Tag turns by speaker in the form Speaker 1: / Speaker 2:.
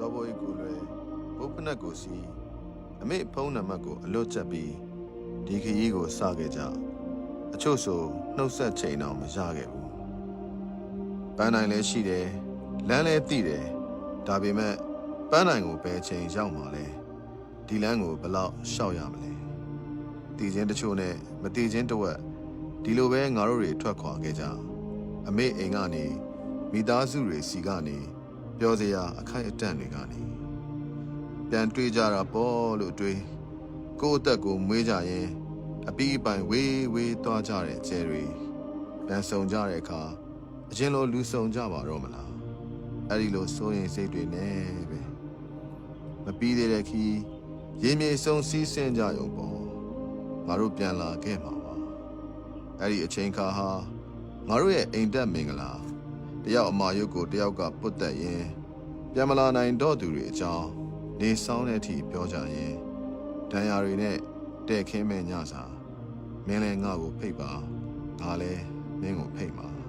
Speaker 1: ကျော်ဘိုးကိုလွယ်ဘုတ်ဖနက်ကိုစီအမေဖုန်းနံပါတ်ကိုအလွတ်ချက်ပြီးဒီခရီးကိုစခဲ့ကြအချို့ဆိုနှုတ်ဆက်ချိန်အောင်မရခဲ့ဘူးပန်းနိုင်လည်းရှိတယ်လမ်းလည်းသိတယ်ဒါပေမဲ့ပန်းနိုင်ကိုဘယ်ချိန်ရောက်မှလဲဒီလမ်းကိုဘယ်လောက်ရှောက်ရမလဲတည်ခြင်းတချို့နဲ့မတည်ခြင်းတစ်ဝက်ဒီလိုပဲငါတို့တွေထွက်ခွာခဲ့ကြအမေအိမ်ကနေမိသားစုတွေစီကနေ ပြောစရာအခိုက်အတန့်တွေကနေပြန်တွေးကြတာပေါ့လို့တွေးကိုယ့်အသက်ကိုမွေးကြရင်အပီးအပိုင်ဝေးဝေးသွားကြတဲ့ကျဲတွေပြန်ဆုံကြတဲ့အခါအချင်းလိုလူဆုံကြပါတော့မလားအဲ့ဒီလိုစိုးရင်စိတ်တွေနဲ့ပဲမပြီးသေးတဲ့ခီးရေမြေဆုံးစီးဆင်းကြရုံပေါ့ငါတို့ပြန်လာခဲ့မှာပါအဲ့ဒီအချိန်ခါဟာငါတို့ရဲ့အိမ်တက်မင်္ဂလာ တယောက်အမာရုပ်ကိုတယောက်ကပုတ်တက်ရင်ပြန်မလာနိုင်တော့သူတွေအကြောင်းနေဆောင်တဲ့အထိပြောကြရင်ဒဏ်ရာတွေနဲ့တဲ့ခင်းမဲ့ညစာမင်းလည်းငါ့ကိုဖိတ်ပါငါလည်းမင်းကိုဖိတ်ပါ